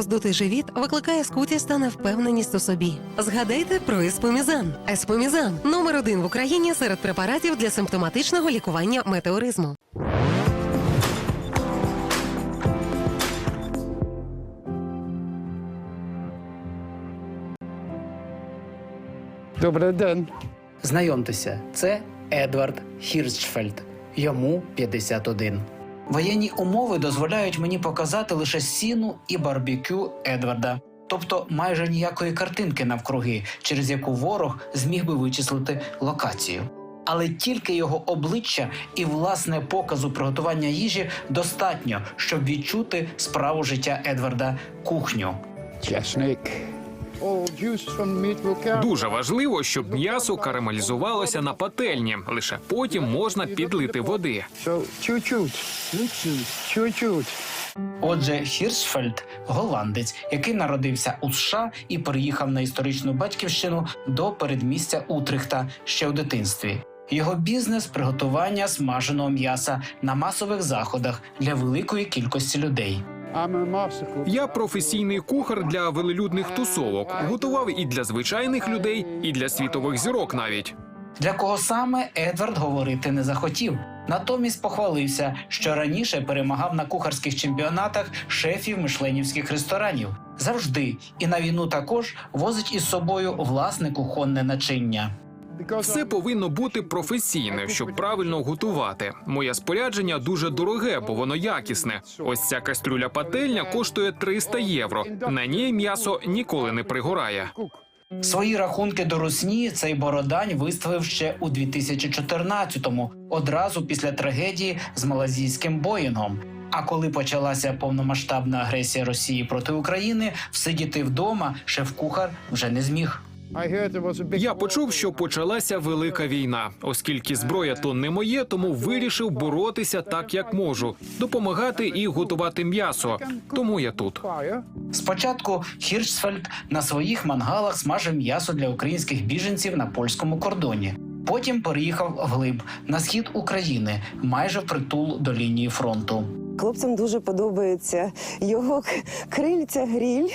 роздутий живіт викликає скутість та невпевненість у собі. Згадайте про еспомізан. Еспомізан номер один в Україні серед препаратів для симптоматичного лікування метеоризму. Добрий день. Знайомтеся, це Едвард Хіршфельд. Йому 51. Воєнні умови дозволяють мені показати лише сіну і барбекю Едварда, тобто майже ніякої картинки навкруги, через яку ворог зміг би вичислити локацію. Але тільки його обличчя і власне показу приготування їжі достатньо, щоб відчути справу життя Едварда кухню. Чесник. Дуже важливо, щоб м'ясо карамелізувалося на пательні. Лише потім можна підлити води. Отже, Хіршфельд голландець, який народився у США і переїхав на історичну батьківщину до передмістя Утрихта ще у дитинстві. Його бізнес приготування смаженого м'яса на масових заходах для великої кількості людей. Я професійний кухар для велелюдних тусовок. Готував і для звичайних людей, і для світових зірок навіть. Для кого саме Едвард говорити не захотів. Натомість похвалився, що раніше перемагав на кухарських чемпіонатах шефів мишленівських ресторанів. Завжди і на війну також возить із собою власне кухонне начиння. Все повинно бути професійне, щоб правильно готувати. Моє спорядження дуже дороге, бо воно якісне. Ось ця кастрюля пательня коштує 300 євро. На ній м'ясо ніколи не пригорає. Свої рахунки до русні цей бородань виставив ще у 2014-му, одразу після трагедії з малазійським Боїнгом. А коли почалася повномасштабна агресія Росії проти України, всидіти вдома шеф-кухар вже не зміг. Я почув, що почалася велика війна. Оскільки зброя то не моє, тому вирішив боротися так, як можу, допомагати і готувати м'ясо. Тому я тут. Спочатку Хіршфельд на своїх мангалах смажив м'ясо для українських біженців на польському кордоні. Потім переїхав вглиб на схід України, майже впритул до лінії фронту. Хлопцям дуже подобається його крильця, гріль.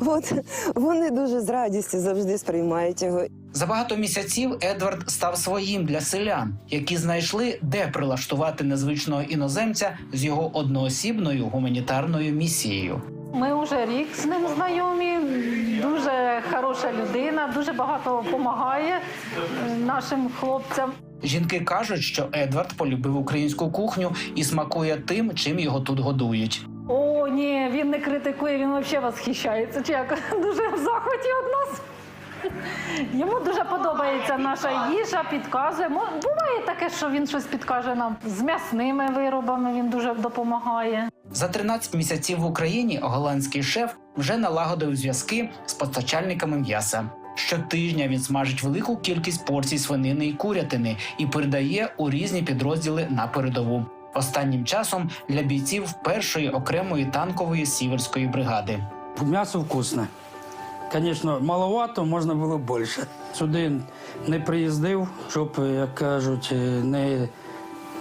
От вони дуже з радістю завжди сприймають його. За багато місяців Едвард став своїм для селян, які знайшли, де прилаштувати незвичного іноземця з його одноосібною гуманітарною місією. Ми вже рік з ним знайомі. Дуже хороша людина, дуже багато допомагає е, нашим хлопцям. Жінки кажуть, що Едвард полюбив українську кухню і смакує тим, чим його тут годують. О, ні, він не критикує, він взагалі восхищається. Чи як дуже в захваті від нас. Йому дуже подобається наша їжа, підказує. Буває таке, що він щось підкаже нам з м'ясними виробами. Він дуже допомагає. За 13 місяців в Україні голландський шеф вже налагодив зв'язки з постачальниками м'яса. Щотижня він смажить велику кількість порцій свинини і курятини і передає у різні підрозділи на передову. Останнім часом для бійців першої окремої танкової сіверської бригади. М'ясо вкусне. Звісно, маловато, можна було більше. Сюди не приїздив, щоб, як кажуть, не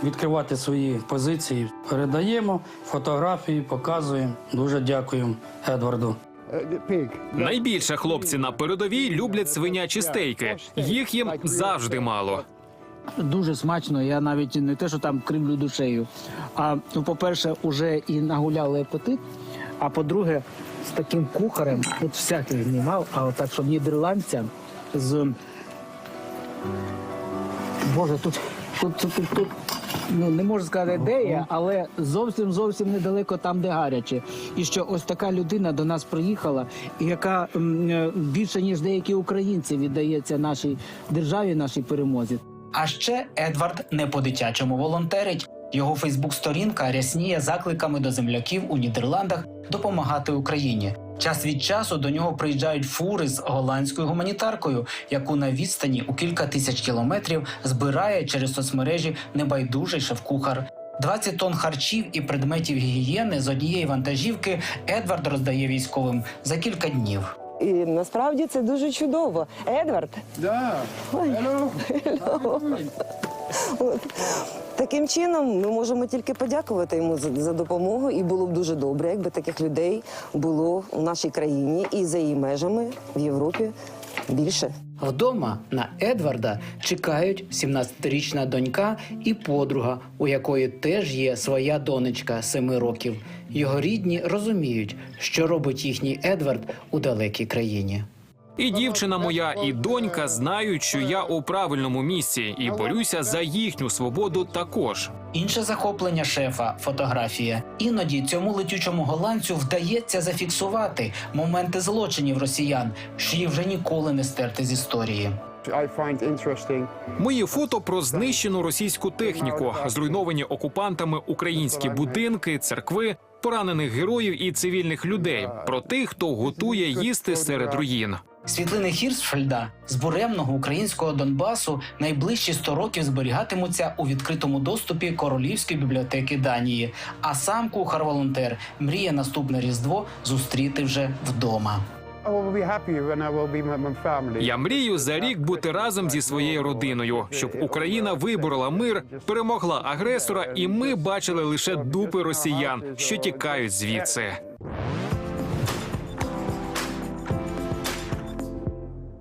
відкривати свої позиції. Передаємо фотографії, показуємо. Дуже дякуємо Едварду. Pig. Найбільше хлопці на передовій люблять свинячі стейки. Їх їм завжди мало. Дуже смачно. Я навіть не те, що там кривлю душею. А ну, по-перше, уже і нагуляли апетит. А по-друге, з таким кухарем тут всяких знімав, а отак, щоб нідерландцям з. Боже, тут, тут, тут, тут, тут ну не можу сказати, де я, але зовсім зовсім недалеко там, де гаряче. І що ось така людина до нас приїхала, яка е, більше ніж деякі українці віддається нашій державі, нашій перемозі. А ще Едвард не по-дитячому волонтерить. Його Фейсбук-сторінка рясніє закликами до земляків у Нідерландах допомагати Україні. Час від часу до нього приїжджають фури з голландською гуманітаркою, яку на відстані у кілька тисяч кілометрів збирає через соцмережі небайдужий шеф-кухар. 20 тонн харчів і предметів гігієни з однієї вантажівки Едвард роздає військовим за кілька днів. І насправді це дуже чудово. Едвард, Да. Hello. от, Таким чином ми можемо тільки подякувати йому за, за допомогу, і було б дуже добре, якби таких людей було у нашій країні і за її межами в Європі більше. Вдома на Едварда чекають 17-річна донька і подруга, у якої теж є своя донечка 7 років. Його рідні розуміють, що робить їхній Едвард у далекій країні. І дівчина моя, і донька знають, що я у правильному місці і борюся за їхню свободу також. Інше захоплення шефа фотографія. Іноді цьому летючому голландцю вдається зафіксувати моменти злочинів росіян, що їх вже ніколи не стерти з історії. Мої фото про знищену російську техніку, зруйновані окупантами українські будинки, церкви, поранених героїв і цивільних людей, про тих, хто готує їсти серед руїн. Світлини Хірсфельда з буремного українського Донбасу найближчі 100 років зберігатимуться у відкритому доступі Королівської бібліотеки Данії. А сам кухар-волонтер мріє наступне різдво зустріти вже вдома. Я мрію за рік бути разом зі своєю родиною, щоб Україна виборола мир, перемогла агресора, і ми бачили лише дупи росіян, що тікають звідси.